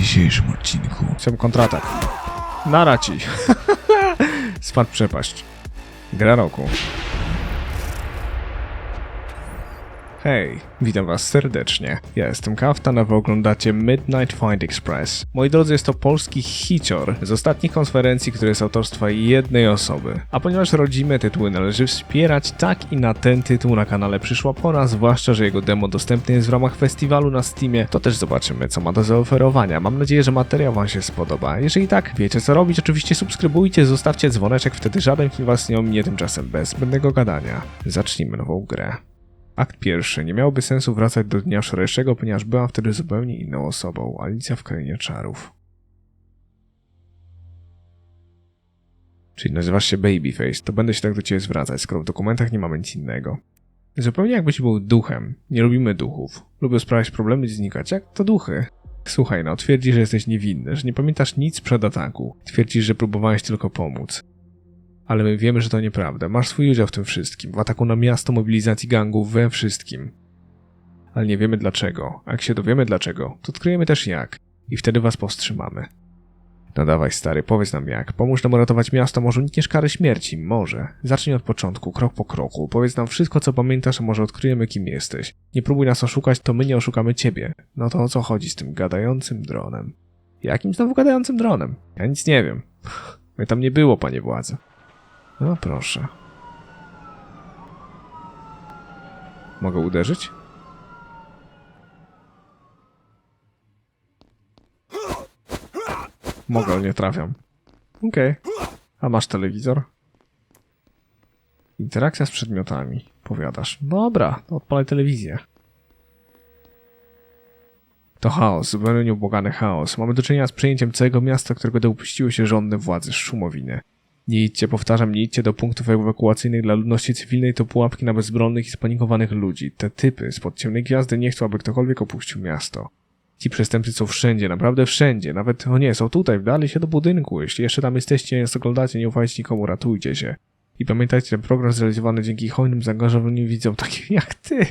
dzisiejszym odcinku. Chciałbym kontratak. Nara ci. Spadł przepaść. Gra roku. Hej, witam was serdecznie. Ja jestem Kaftan, a wy oglądacie Midnight Find Express. Moi drodzy, jest to polski hicior z ostatnich konferencji, który jest autorstwa jednej osoby. A ponieważ rodzime tytuły należy wspierać, tak i na ten tytuł na kanale przyszła pora, zwłaszcza, że jego demo dostępny jest w ramach festiwalu na Steamie, to też zobaczymy, co ma do zaoferowania. Mam nadzieję, że materiał wam się spodoba. Jeżeli tak, wiecie co robić, oczywiście subskrybujcie, zostawcie dzwoneczek, wtedy żaden film was nie ominie tymczasem bez zbędnego gadania. Zacznijmy nową grę. Akt pierwszy. Nie miałoby sensu wracać do dnia wczorajszego, ponieważ byłam wtedy zupełnie inną osobą. Alicja w krainie czarów. Czyli nazywasz się Babyface, to będę się tak do ciebie zwracać, skoro w dokumentach nie mamy nic innego. Zupełnie jakbyś był duchem. Nie lubimy duchów. Lubię sprawiać problemy i znikać. Jak to duchy? Słuchaj, no, twierdzisz, że jesteś niewinny, że nie pamiętasz nic przed ataku. Twierdzisz, że próbowałeś tylko pomóc. Ale my wiemy, że to nieprawda. Masz swój udział w tym wszystkim, w ataku na miasto, mobilizacji gangów, we wszystkim. Ale nie wiemy dlaczego. A jak się dowiemy dlaczego, to odkryjemy też jak. I wtedy was powstrzymamy. No dawaj stary, powiedz nam jak. Pomóż nam uratować miasto, może unikniesz kary śmierci, może. Zacznij od początku, krok po kroku. Powiedz nam wszystko, co pamiętasz, a może odkryjemy, kim jesteś. Nie próbuj nas oszukać, to my nie oszukamy ciebie. No to o co chodzi z tym gadającym dronem? Jakim znowu gadającym dronem? Ja nic nie wiem. Mnie tam nie było, panie władzy. No proszę. Mogę uderzyć? Mogę, nie trafiam. Okej. A masz telewizor? Interakcja z przedmiotami. Powiadasz. Dobra, to odpalaj telewizję. To chaos, zupełnie nieubłagany chaos. Mamy do czynienia z przejęciem całego miasta, którego dopuściły się żądne władze szumowiny. Nie idźcie, powtarzam, nie idźcie do punktów ewakuacyjnych dla ludności cywilnej, to pułapki na bezbronnych i spanikowanych ludzi. Te typy spod ciemnej gwiazdy nie chcą, aby ktokolwiek opuścił miasto. Ci przestępcy są wszędzie, naprawdę wszędzie. Nawet, o nie, są tutaj, wdali się do budynku. Jeśli jeszcze tam jesteście, nie oglądacie, nie ufajcie nikomu, ratujcie się. I pamiętajcie, ten program zrealizowany dzięki hojnym zaangażowanym widzom takich jak ty.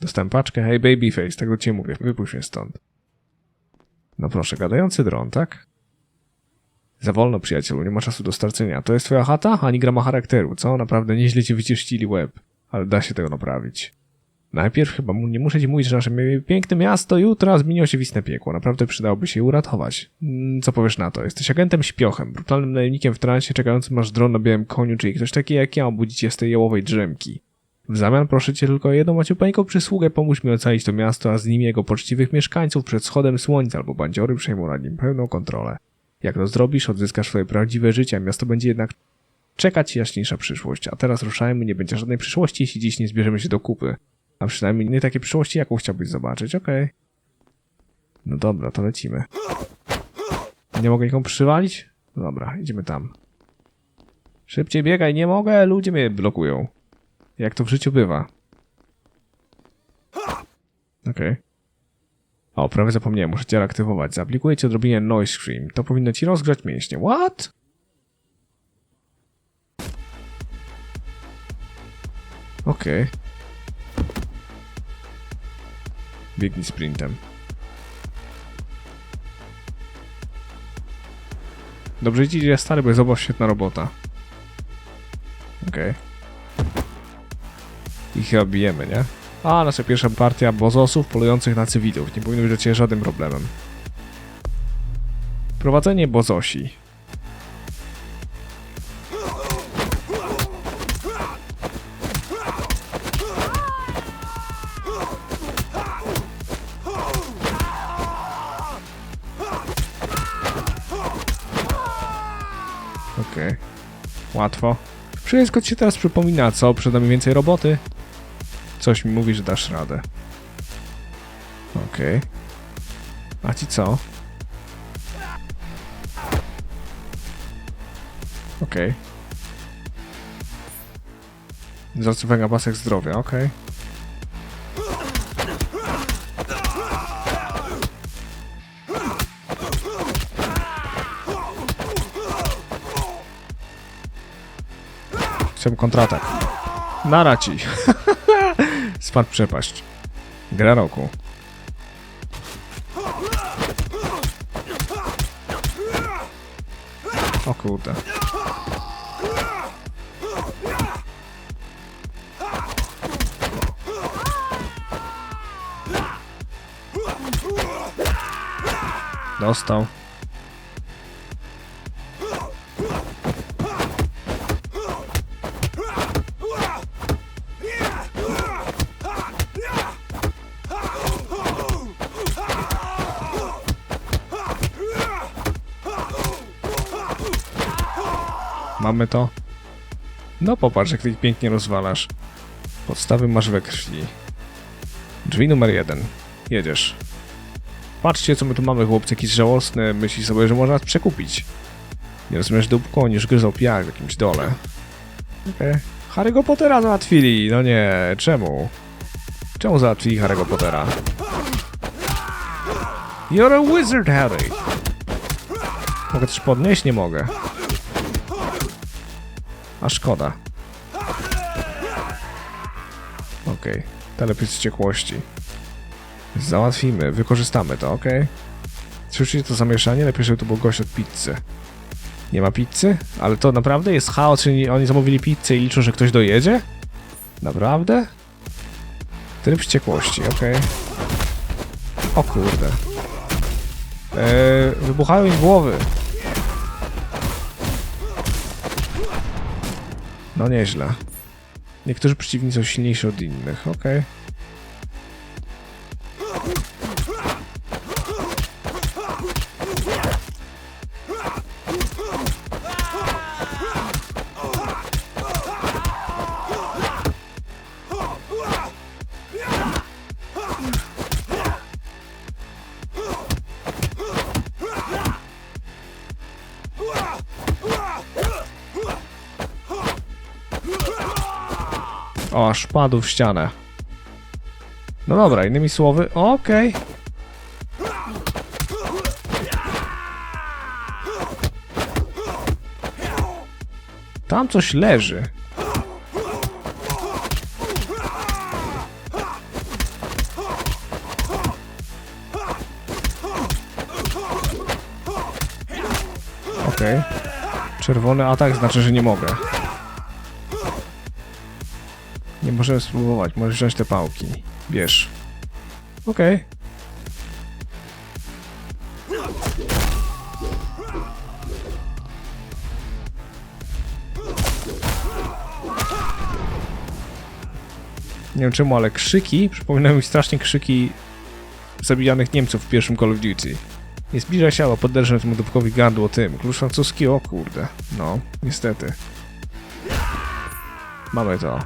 Dostałem paczkę, hej babyface, tak do ciebie mówię, wypuść mnie stąd. No proszę, gadający dron, tak? Za wolno, przyjacielu, nie ma czasu do stracenia. To jest twoja chata? Ani grama charakteru, co? Naprawdę nieźle ci wyczyścili łeb. Ale da się tego naprawić. Najpierw chyba nie muszę ci mówić, że nasze piękne miasto jutro zmieniło się w piekło. Naprawdę przydałoby się je uratować. Mm, Co powiesz na to? Jesteś agentem śpiochem, brutalnym najemnikiem w transie, czekającym aż dron na białym koniu, czyli ktoś taki jak ja obudzi z tej jałowej drzemki. W zamian proszę cię tylko o jedną maciupeńką przysługę, pomóż mi ocalić to miasto, a z nim jego poczciwych mieszkańców przed schodem słońca, albo bandziory przejmą nad nim pełną kontrolę. Jak to zrobisz, odzyskasz swoje prawdziwe życie, a miasto będzie jednak czekać jaśniejsza przyszłość. A teraz ruszajmy, nie będzie żadnej przyszłości, jeśli dziś nie zbierzemy się do kupy. A przynajmniej nie takiej przyszłości, jaką chciałbyś zobaczyć, okej. No dobra, to lecimy. Nie mogę nikomu przywalić? Dobra, idziemy tam. Szybciej biegaj, nie mogę, ludzie mnie blokują. Jak to w życiu bywa. Okej. O, prawie zapomniałem, muszę cię aktywować. Zaaplikuję ci odrobienie noise scream. To powinno ci rozgrzać mięśnie. What? Okej. Biegnij sprintem. Dobrze idzie stary, bo jest obaw świetna robota. Okej. I chyba bijemy, nie? A, nasza pierwsza partia bozosów polujących na cywilów. Nie powinno być dla ciebie żadnym problemem. Prowadzenie bozosi. Okej. Łatwo. Wszystko ci się teraz przypomina, co? Przed nami więcej roboty? Coś mi mówi, że dasz radę. Okej. A ci co? Okej. Zacywania pasek zdrowia, okej. Chciałbym kontratak. Nara ci. Spadł przepaść. Gra roku. O kurde. Dostał. Mamy to. No popatrz, jak ty ich pięknie rozwalasz. Podstawy masz we krwi. Drzwi numer jeden. Jedziesz. Patrzcie, co my tu mamy, chłopcy, jakiś żałosny. Myśli sobie, że można przekupić. Nie rozumiesz, dupko, oni już gryzą piach w jakimś dole. Okej. Okay. Harry'ego Pottera załatwili. No nie, czemu? Czemu załatwili Harry'ego Pottera? You're a wizard, Harry. Mogę też podnieść? Nie mogę. A szkoda. Okej. Okay. Telepis wściekłości. Załatwimy, wykorzystamy to, okej? Okay? Słyszycie to zamieszanie? Lepiej, żeby to był gość od pizzy. Nie ma pizzy? Ale to naprawdę jest chaos, czyli oni zamówili pizzę i liczą, że ktoś dojedzie? Naprawdę? Tryb wściekłości, okej. Okay. O kurde. Eee, wybuchają im głowy. No nieźle. Niektórzy przeciwnicy są silniejsi od innych, okej. Okay. Aż padł w ścianę. No dobra, innymi słowy, okej. Okay. Tam coś leży. Okej. Okay. Czerwony atak znaczy, że nie mogę. Możemy spróbować, możesz wziąć te pałki. Bierz. Okej. Okay. Nie wiem czemu, ale krzyki przypominają mi strasznie krzyki zabijanych Niemców w pierwszym Call of Duty. Nie zbliża się, ale podderżę temu dupkowi gardło tym. Klucz francuski, o kurde. No, niestety. Mamy to.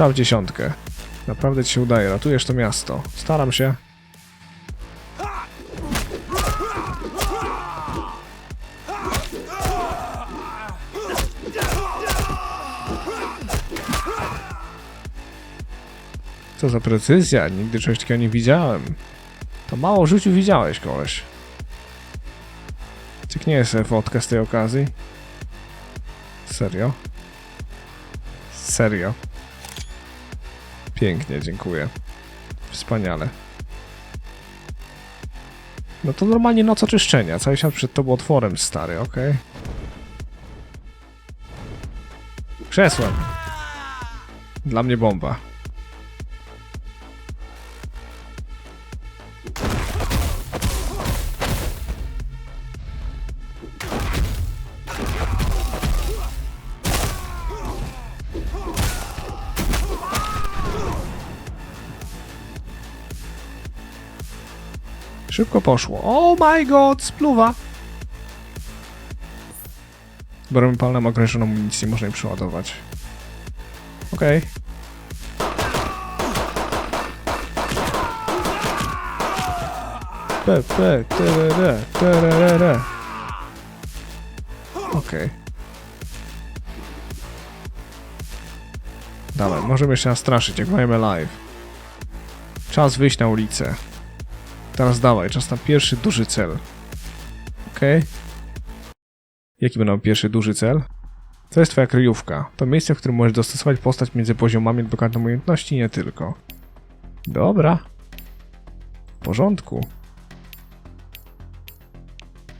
Strzał dziesiątkę. Naprawdę ci się udaje, ratujesz to miasto. Staram się. Co za precyzja, nigdy czegoś takiego nie widziałem. To mało życiu widziałeś, koleś. Cieknie sobie fotkę z tej okazji. Serio? Serio? Pięknie, dziękuję. Wspaniale. No to normalnie noc oczyszczenia. Cały świat przed tobą otworem, stary? Okay? Krzesłem. Dla mnie bomba. Szybko poszło. Oh my god, spluwa! Broń palna ma ograniczoną amunicję, można jej przeładować. Okej. Okay. P, P. Okej. Okay. Dawaj, możemy się nastraszyć, jak mamy live. Czas wyjść na ulicę. Teraz dawaj, czas na pierwszy duży cel. Okay. Jaki będą pierwszy duży cel? To jest twoja kryjówka. To miejsce, w którym możesz dostosować postać między poziomami odblokowanych umiejętności i nie tylko. Dobra. W porządku.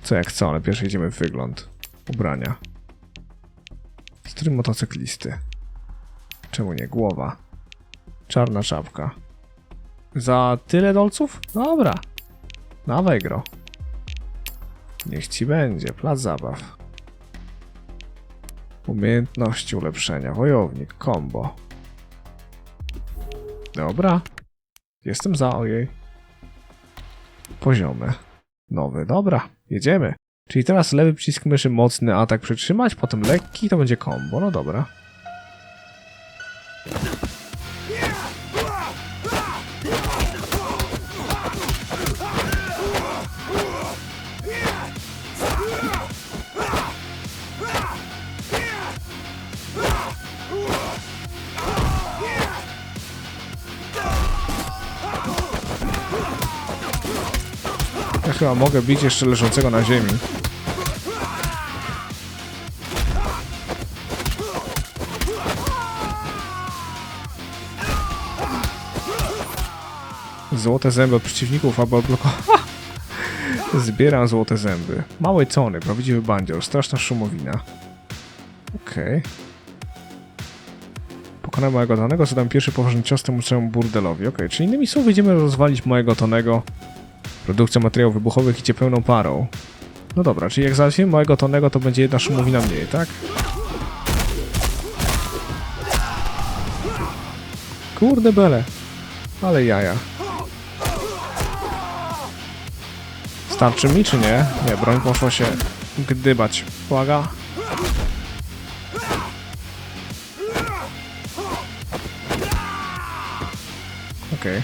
Co jak co, ale pierwszy idziemy w wygląd. Ubrania. Strój motocyklisty. Czemu nie głowa? Czarna czapka. Za tyle dolców? Dobra. Dawaj gro. Niech ci będzie. Plac zabaw. Umiejętności ulepszenia. Wojownik. Combo. Dobra. Jestem za, ojej. Poziomy. Nowy, dobra. Jedziemy. Czyli teraz lewy przycisk myszy mocny atak przytrzymać, potem lekki to będzie combo. No dobra. Chyba mogę bić jeszcze leżącego na ziemi. Złote zęby od przeciwników, aby odblokować. Zbieram złote zęby. Małe cony, prawdziwy bandzior, straszna szumowina. Okej. Pokonałem mojego tonego, zadam pierwszy poważny cios temu całemu burdelowi. Okej, czyli innymi słowy idziemy rozwalić mojego tonego. Produkcja materiałów wybuchowych idzie pełną parą. No dobra, czyli jak załatwimy małego tonego, to będzie jedna szumowina mniej, tak? Kurde bele. Ale jaja. Starczy mi, czy nie? Nie, broń poszła się gdybać. Uwaga. Okej.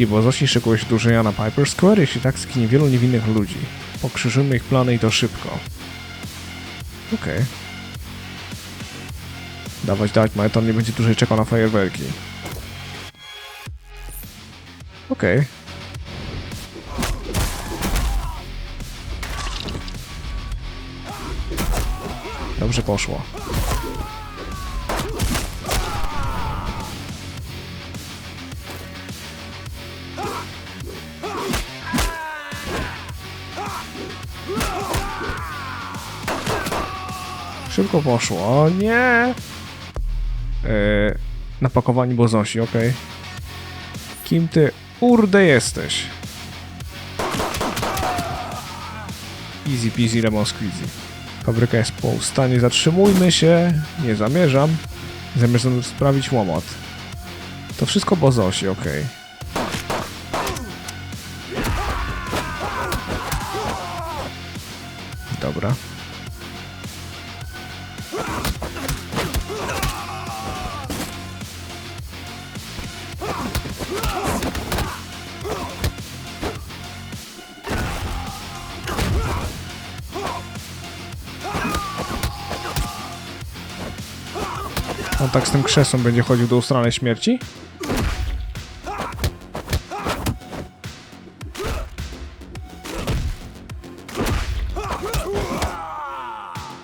Ci bozosi szykują się do użycia na Piper Square, jeśli tak zginie wielu niewinnych ludzi. Pokrzyżymy ich plany i to szybko. Okej. Dawać, dawać, Maeton nie będzie dłużej czekał na fajerwerki. Okej. Dobrze poszło. Szybko poszło. O nie! Yy, napakowani bozosi, okej. Kim ty urde jesteś? Easy peasy lemon squeezy. Fabryka jest po stanie. Zatrzymujmy się. Nie zamierzam. Zamierzam sprawić łomot. To wszystko bozosi, okej. Dobra. On tak z tym krzesłem będzie chodził do ustranej śmierci?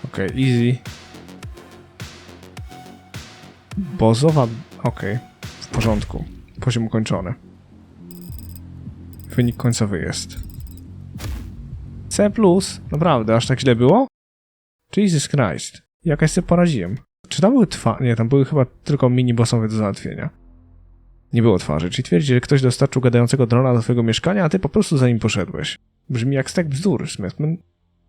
Okej, easy. Bozowa... Okej, w porządku. Poziom ukończony. Wynik końcowy jest. C+, naprawdę, aż tak źle było? Jesus Christ, jakaś sobie poraziłem. Czy tam były twarze? Nie, tam były chyba tylko mini-bossowe do załatwienia. Nie było twarzy, czyli twierdzi, że ktoś dostarczył gadającego drona do twojego mieszkania, a ty po prostu za nim poszedłeś. Brzmi jak stek bzdur, Smithman.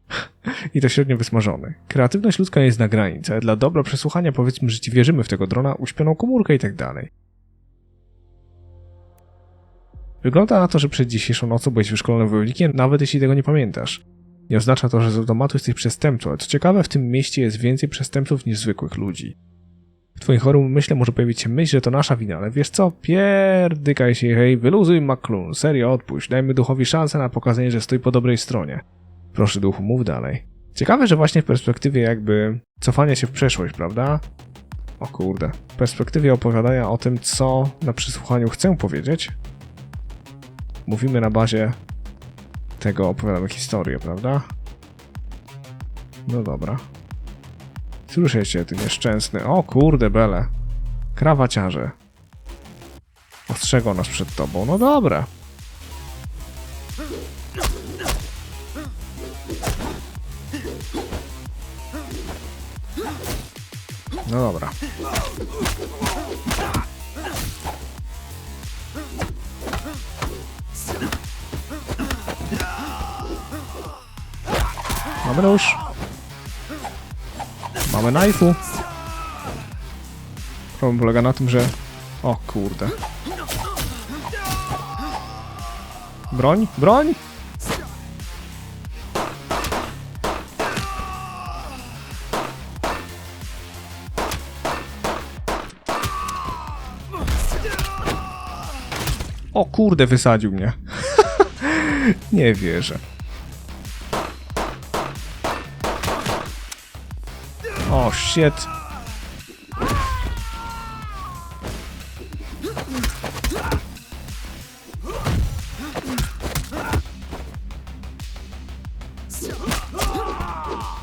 I to średnio wysmażony. Kreatywność ludzka jest na granicy, ale dla dobra przesłuchania powiedzmy, że ci wierzymy w tego drona, uśpioną komórkę i tak dalej. Wygląda na to, że przed dzisiejszą nocą byłeś wyszkolony wojownikiem, nawet jeśli tego nie pamiętasz. Nie oznacza to, że z automatu jesteś przestępcą, ale co ciekawe, w tym mieście jest więcej przestępców niż zwykłych ludzi. W twoim chorym umyśle może pojawić się myśl, że to nasza wina, ale wiesz co? Pierdykaj się, hej, wyluzuj McClune, serio odpuść, dajmy duchowi szansę na pokazanie, że stoi po dobrej stronie. Proszę duchu, mów dalej. Ciekawe, że właśnie w perspektywie jakby cofania się w przeszłość, prawda? O kurde. W perspektywie opowiadania o tym, co na przysłuchaniu chcę powiedzieć, mówimy na bazie tego opowiadamy historię, prawda? No dobra. Słyszę ty nieszczęsny. O kurde, bele. Krawaciarze. Ostrzegał nas przed tobą. No dobra. No dobra. Mamy nóż. Mamy knife'u. Problem polega na tym, że... O kurde. Broń? Broń? O kurde, wysadził mnie. Nie wierzę. O shit.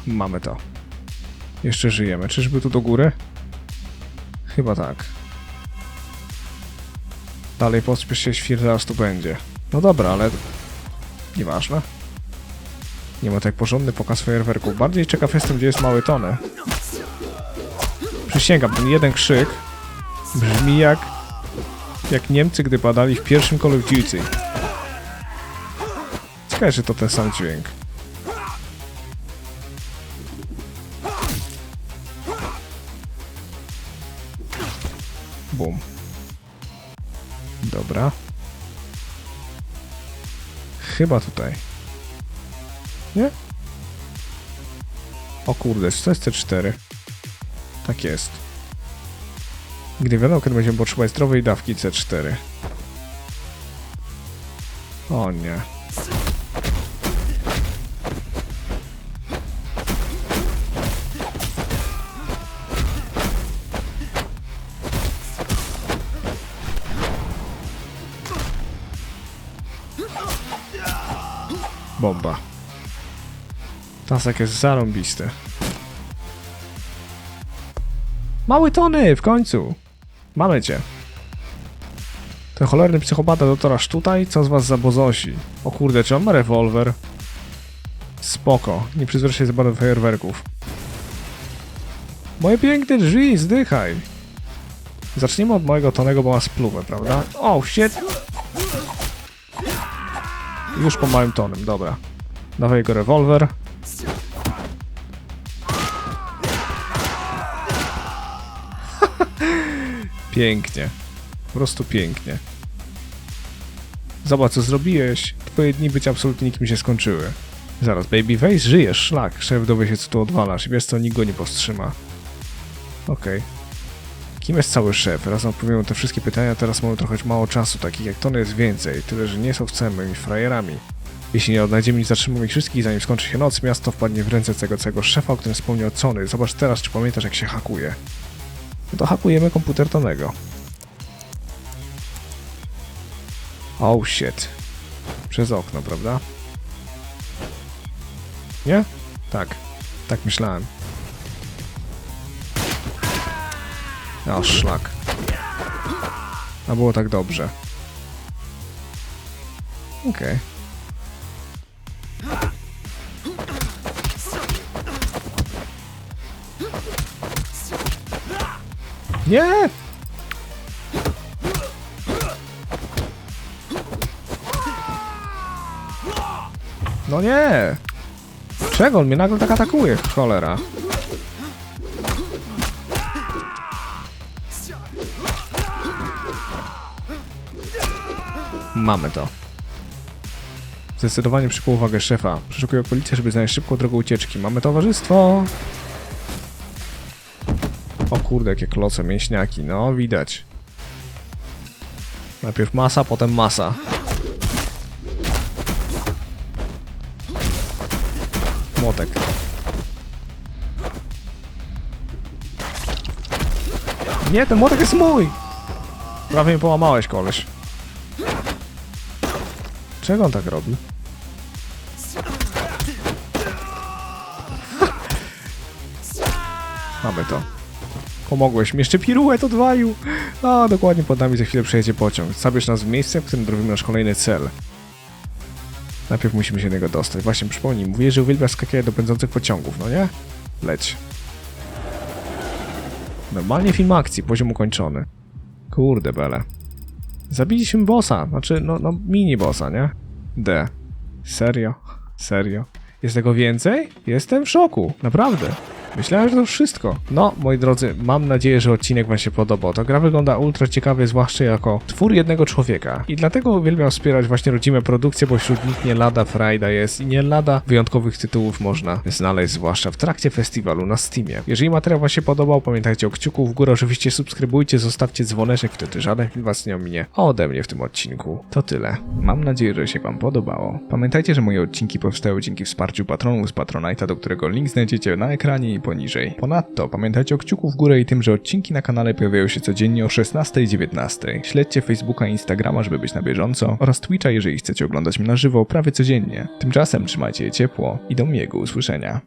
Mamy to. Jeszcze żyjemy. Czyżby tu do góry? Chyba tak. Dalej pospiesz się, świrlasz tu będzie. No dobra, ale... Nieważne. Nie ma tak porządny pokaz fajerwerków. Bardziej ciekaw jestem, gdzie jest mały Tony. Przysięgam, ten jeden krzyk brzmi jak... Jak Niemcy, gdy padali w pierwszym Call of Duty. Ciekawe, że to ten sam dźwięk. Bum. Dobra. Chyba tutaj. Nie? O kurde, to jest C4. Tak jest. Gdy kiedy będziemy potrzebować zdrowej dawki C4. O nie. Bomba. Tasek jest zarąbisty. Mały Tony, w końcu! Mamy cię. Ten cholerny psychopata dotorasz tutaj? Co z was za bozosi? O kurde, czy on ma rewolwer? Spoko, nie przyzwyczaj się za bardzo fajerwerków. Moje piękne drzwi, zdychaj! Zacznijmy od mojego Tonego, bo ma spluwę, prawda? O, oh, shit! Już po małym tonem, dobra. Dawaj jego rewolwer. Pięknie. Po prostu pięknie. Zobacz, co zrobiłeś. Twoje dni być absolutnie nikim się skończyły. Zaraz, Babyface, żyjesz, szlak. Szef dowie się, co tu odwalasz. Wiesz co, nikt go nie powstrzyma. Okej. Kim jest cały szef? Raz odpowiemy te wszystkie pytania, teraz mamy trochę mało czasu, takich jak Tony jest więcej, tyle że nie są samymi frajerami. Jeśli nie odnajdziemy i zatrzymamy ich wszystkich, zanim skończy się noc, miasto wpadnie w ręce tego całego szefa, o którym wspomniał Tony. Zobacz teraz, czy pamiętasz, jak się hakuje. To hakujemy komputer Tonego. Oh shit. Przez okno, prawda? Nie? Tak. Tak myślałem. O, szlak. A było tak dobrze. Okej. Nie! No nie! Czego on mnie nagle tak atakuje? Cholera. Mamy to. Zdecydowanie przykuł uwagę szefa. Przeszukuje policję, żeby znaleźć szybką drogę ucieczki. Mamy towarzystwo! O kurde, jakie kloce, mięśniaki. No, widać. Najpierw masa, potem masa. Młotek. Nie, ten młotek jest mój! Prawie mnie połamałeś, koleś. Czego on tak robi? Mamy to. Pomogłeś mi. Jeszcze piruet odwalił. A, dokładnie pod nami za chwilę przejedzie pociąg. Zabierz nas w miejsce, w którym drobimy nasz kolejny cel. Najpierw musimy się do niego dostać. Właśnie przypomnij, mówiłeś, że uwielbia skakać do pędzących pociągów, no nie? Leć. Normalnie film akcji, poziom ukończony. Kurde bele. Zabiliśmy bossa, znaczy, no, no mini bossa, nie? D. Serio? Serio? Jest tego więcej? Jestem w szoku, naprawdę. Myślałem, że to wszystko. No, moi drodzy, mam nadzieję, że odcinek Wam się podobał. Ta gra wygląda ultra ciekawie, zwłaszcza jako twór jednego człowieka. I dlatego uwielbiam wspierać właśnie rodzime produkcje, bo wśród nich nie lada frajda jest i nie lada wyjątkowych tytułów można znaleźć, zwłaszcza w trakcie festiwalu na Steamie. Jeżeli materiał Wam się podobał, pamiętajcie o kciuku w górę, oczywiście subskrybujcie, zostawcie dzwoneczek, wtedy żaden film Was nie ominie. A ode mnie w tym odcinku to tyle. Mam nadzieję, że się Wam podobało. Pamiętajcie, że moje odcinki powstają dzięki wsparciu patronów z Patronite'a, do którego link znajdziecie na ekranie poniżej. Ponadto pamiętajcie o kciuku w górę i tym, że odcinki na kanale pojawiają się codziennie o 16 i 19. Śledźcie Facebooka i Instagrama, żeby być na bieżąco oraz Twitcha, jeżeli chcecie oglądać mnie na żywo prawie codziennie. Tymczasem trzymajcie je ciepło i do miłego usłyszenia.